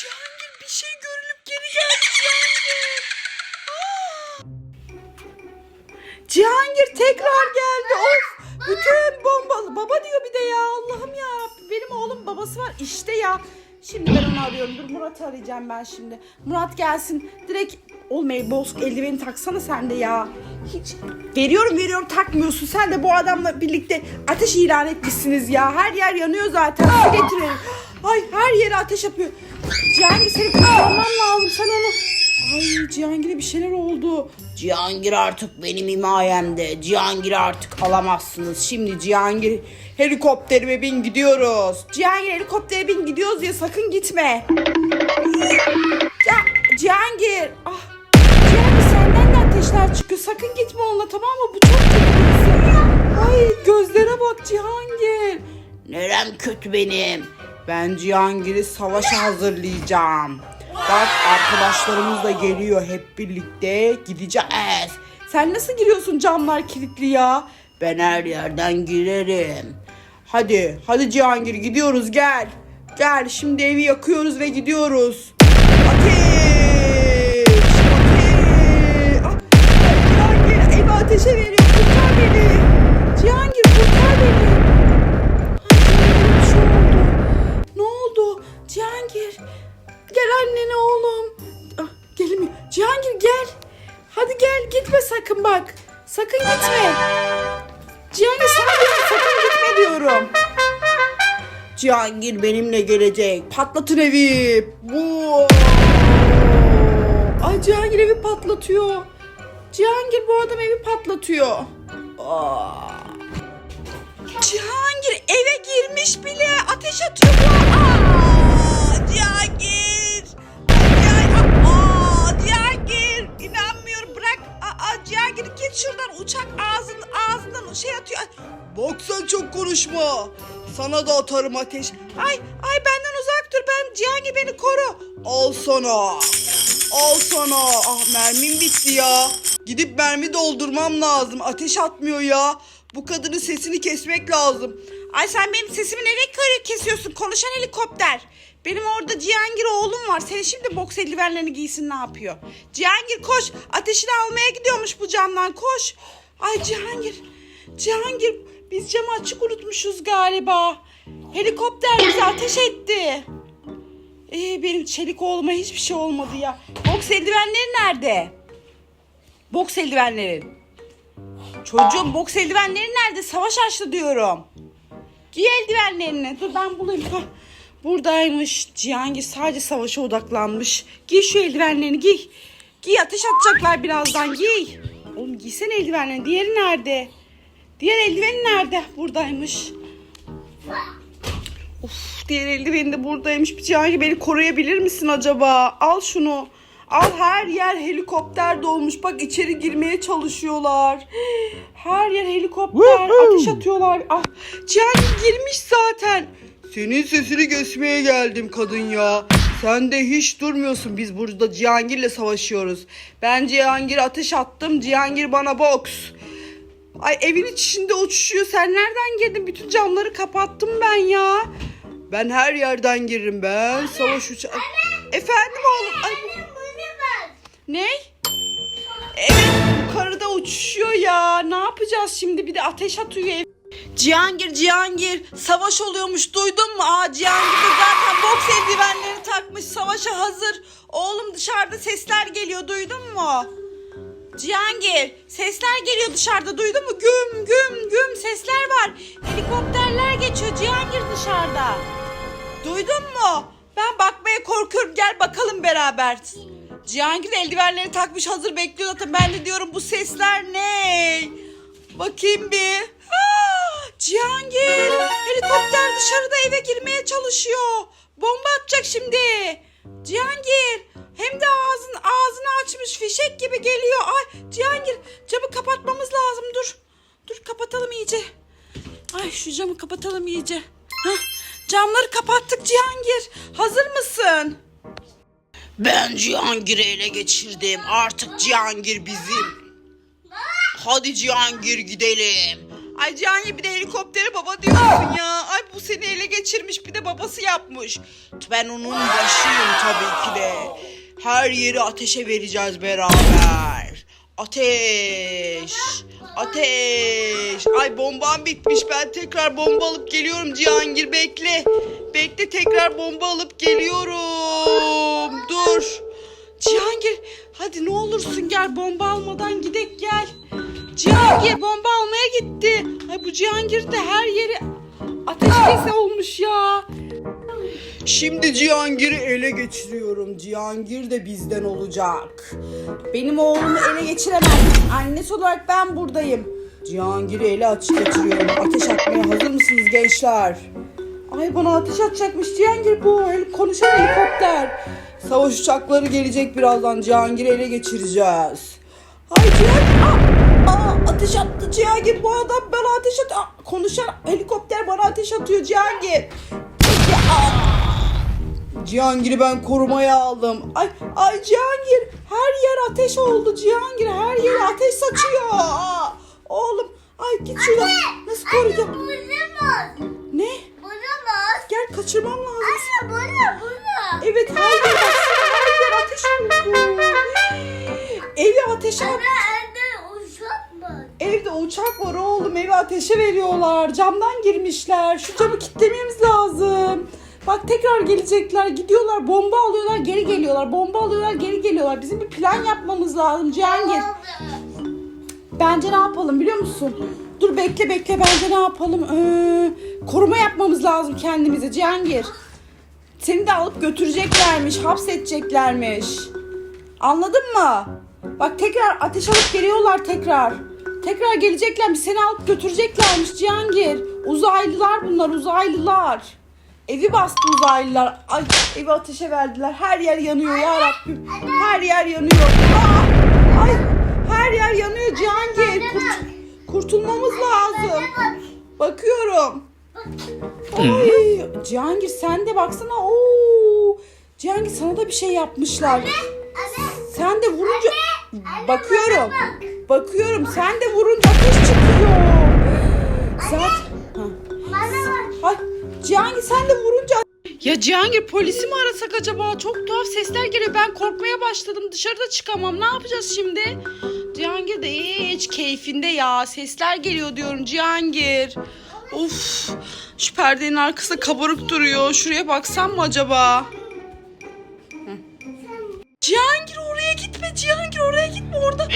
Cihangir bir şey görülüp geri geldi Cihangir. Aa! Cihangir tekrar geldi. Of! Bütün bombalı. Baba diyor bir de ya. Allah'ım ya. Benim oğlum babası var. İşte ya. Şimdi ben onu arıyorum. Dur Murat'ı arayacağım ben şimdi. Murat gelsin. Direkt olmayı bozuk eldiveni taksana sen de ya. Hiç veriyorum veriyorum takmıyorsun. Sen de bu adamla birlikte ateş ilan etmişsiniz ya. Her yer yanıyor zaten. Su getirelim. Yere ateş yapıyor. Cihangir seni kurtarmam lazım. Sen onu... Ay Cihangir'e bir şeyler oldu. Cihangir artık benim himayemde. Cihangir'i artık alamazsınız. Şimdi Cihangir helikopterime bin gidiyoruz. Cihangir helikoptere bin gidiyoruz ya sakın gitme. Cih- Cihangir. Ah. Cihangir senden de ateşler çıkıyor. Sakın gitme onunla tamam mı? Bu çok kötü. Ay gözlere bak Cihangir. Nerem kötü benim. Ben Cihangir'i savaşa hazırlayacağım. Bak arkadaşlarımız da geliyor hep birlikte gideceğiz. Sen nasıl giriyorsun camlar kilitli ya? Ben her yerden girerim. Hadi, hadi Cihangir gidiyoruz gel. Gel şimdi evi yakıyoruz ve gidiyoruz. Ateş! Ateş! Ah, Cihangir evi ateşe veriyor. Kurtar beni. Gel annene oğlum. Ah, gelmiyor. Cihangir gel. Hadi gel gitme sakın bak. Sakın gitme. Cihangir sana diyorum sakın gitme diyorum. Cihangir benimle gelecek. Patlatın evi. Bu. Ay Cihangir evi patlatıyor. Cihangir bu adam evi patlatıyor. Aa. Cihangir eve girmiş bile. Ateş atıyor bu. Konuşma. Sana da atarım ateş. Ay ay benden uzak dur. Ben Cihangir beni koru. Al sana. Al sana. Ah mermim bitti ya. Gidip mermi doldurmam lazım. Ateş atmıyor ya. Bu kadının sesini kesmek lazım. Ay sen benim sesimi nereye kesiyorsun? Konuşan helikopter. Benim orada Cihangir oğlum var. Sen şimdi boks eldivenlerini giysin ne yapıyor? Cihangir koş. Ateşini almaya gidiyormuş bu camdan koş. Ay Cihangir. Cihangir biz camı açık unutmuşuz galiba. Helikopter bize ateş etti. Ee, benim çelik oğluma hiçbir şey olmadı ya. Boks eldivenleri nerede? Boks eldivenlerin. Çocuğum boks eldivenleri nerede? Savaş açtı diyorum. Giy eldivenlerini. Dur ben bulayım. Hah, Buradaymış. Cihangir sadece savaşa odaklanmış. Giy şu eldivenlerini giy. Giy ateş atacaklar birazdan giy. Oğlum giysene eldivenlerini. Diğeri nerede? Diğer eldiveni nerede? Buradaymış. Of diğer eldiveni de buradaymış. Bir Cihangir beni koruyabilir misin acaba? Al şunu. Al her yer helikopter dolmuş. Bak içeri girmeye çalışıyorlar. Her yer helikopter. Ateş atıyorlar. Ah, Cihangir girmiş zaten. Senin sesini kesmeye geldim kadın ya. Sen de hiç durmuyorsun. Biz burada Cihangir'le savaşıyoruz. Ben Cihangir'e ateş attım. Cihangir bana boks. Ay evin içinde uçuşuyor. Sen nereden girdin? Bütün camları kapattım ben ya. Ben her yerden giririm ben. Savaş uça... Efendim oğlum. Ay, bu- ne? Evet yukarıda uçuşuyor ya. Ne yapacağız şimdi? Bir de ateş atıyor ev. Cihangir Cihangir savaş oluyormuş duydun mu? Aa Cihangir de zaten boks eldivenlerini takmış savaşa hazır. Oğlum dışarıda sesler geliyor duydun mu? Cihangir sesler geliyor dışarıda duydun mu? Güm güm güm sesler var. Helikopterler geçiyor Cihangir dışarıda. Duydun mu? Ben bakmaya korkuyorum gel bakalım beraber. Cihangir eldivenlerini takmış hazır bekliyor zaten. Ben de diyorum bu sesler ne? Bakayım bir. Ah, Cihangir helikopter dışarıda eve girmeye çalışıyor. Bomba atacak şimdi. Cihangir hem de ağzın ağzını açmış fişek gibi geliyor. Ay Cihangir camı kapatmamız lazım dur. Dur kapatalım iyice. Ay şu camı kapatalım iyice. Hah, camları kapattık Cihangir. Hazır mısın? Ben Cihangir'i ele geçirdim. Artık Cihangir bizim. Hadi Cihangir gidelim. Ay Cihangir bir de helikoptere baba diyorsun ya. Ay bu seni ele geçirmiş bir de babası yapmış. Ben onun başıyım tabii ki de. Her yeri ateşe vereceğiz beraber. Ateş. Ateş. Ay bombam bitmiş. Ben tekrar bomba alıp geliyorum Cihangir bekle. Bekle tekrar bomba alıp geliyorum. Dur. Cihangir hadi ne olursun gel bomba almadan gidek gel. Cihangir bomba almaya gitti. Ay bu Cihangir de her yeri ateşkese olmuş ya. Şimdi Cihangir'i ele geçiriyorum. Cihangir de bizden olacak. Benim oğlumu ele geçiremez. Annesi olarak ben buradayım. Cihangir'i ele aç geçiriyorum. Ateş atmaya hazır mısınız gençler? Ay bana ateş atacakmış Cihangir bu. Konuşan helikopter. Savaş uçakları gelecek birazdan. Cihangir'i ele geçireceğiz. Ay Cihangir. Aa, aa, ateş attı Cihangir. Bu adam bana ateş at. Konuşan helikopter bana ateş atıyor Cihangir. Peki, aa. Cihangir'i ben korumaya aldım. Ay, ay Cihangir her yer ateş oldu Cihangir. Her yer ateş saçıyor. Aa, oğlum ay git şuradan. Nasıl koruyacağım? Bulamaz. Ne? Bulamaz. Gel kaçırmam lazım. Anne buna buna. Evet her yer her yer ateş oldu. Evi ateşe at. Anne anne uçak mı? Evde uçak var oğlum evi ateşe veriyorlar. Camdan girmişler. Şu camı kilitlememiz lazım. Bak tekrar gelecekler. Gidiyorlar bomba alıyorlar geri geliyorlar. Bomba alıyorlar geri geliyorlar. Bizim bir plan yapmamız lazım Cihangir. Bence ne yapalım biliyor musun? Dur bekle bekle bence ne yapalım? Ee, koruma yapmamız lazım kendimize Cihangir. Seni de alıp götüreceklermiş, hapsedeceklermiş. Anladın mı? Bak tekrar ateş alıp geliyorlar tekrar. Tekrar geleceklermiş, seni alıp götüreceklermiş Cihangir. Uzaylılar bunlar, uzaylılar. Evi bastı uzaylılar. Ay evi ateşe verdiler. Her yer yanıyor ya Rabbim. Her yer yanıyor. Aa, ay her yer yanıyor Cihangir. Kurt- kurtulmamız lazım. Bakıyorum. Ay, Cihangir sen de baksana. Oo. Cihangir sana da bir şey yapmışlar. Sen de vurunca bakıyorum. Bakıyorum. Sen de vurunca ateş çıkıyor. Zaten. Ay Cihangir sen de vurunca ya Cihangir polisi mi arasak acaba? Çok tuhaf sesler geliyor. Ben korkmaya başladım. Dışarıda çıkamam. Ne yapacağız şimdi? Cihangir de hiç keyfinde ya. Sesler geliyor diyorum Cihangir. Of. Şu perdenin arkasında kabarık duruyor. Şuraya baksam mı acaba? Hı. Cihangir oraya gitme. Cihangir oraya gitme. Orada